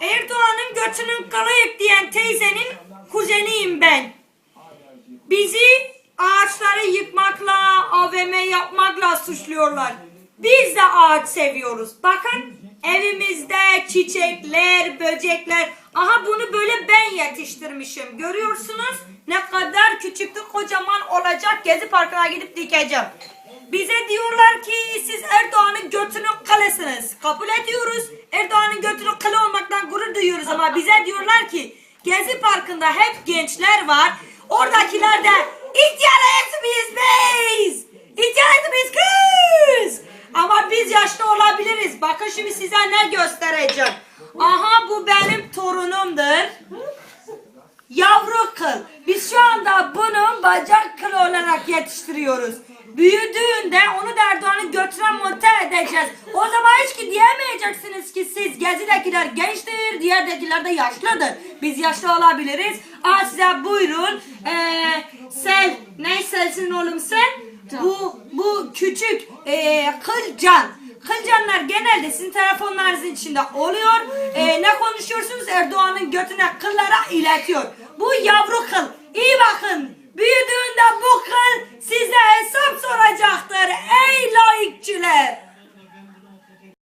Erdoğan'ın götünün kılıyık diyen teyzenin kuzeniyim ben. Bizi ağaçları yıkmakla, AVM yapmakla suçluyorlar. Biz de ağaç seviyoruz. Bakın evimizde çiçekler, böcekler. Aha bunu böyle ben yetiştirmişim. Görüyorsunuz ne kadar küçüktü kocaman olacak. Gezi Parkı'na gidip dikeceğim. Bize diyorlar ki siz Erdoğan'ın götünün kalesiniz. Kabul ediyoruz. Erdoğan'ın götünün kale olmaktan gurur duyuyoruz ama bize diyorlar ki Gezi Parkı'nda hep gençler var. Oradakiler de ihtiyar etmeyiz biz. İhtiyar etmeyiz kız. Ama biz yaşlı olabiliriz. Bakın şimdi size ne göstereceğim. Aha bu benim torunumdur. Yavru kıl. Biz şu anda bunun bacak kılı olarak yetiştiriyoruz. Büyüdüğünde onu da Erdoğan'ın götüne monte edeceğiz. Hiç ki siz gezidekiler gençtir, diğerdekiler de yaşlıdır. Biz yaşlı olabiliriz. Aa size buyurun. Ee, sel, ne selsin oğlum sen? Bu, bu küçük ee, kılcan. Kılcanlar genelde sizin telefonlarınızın içinde oluyor. Ee, ne konuşuyorsunuz? Erdoğan'ın götüne kıllara iletiyor. Bu yavru kıl.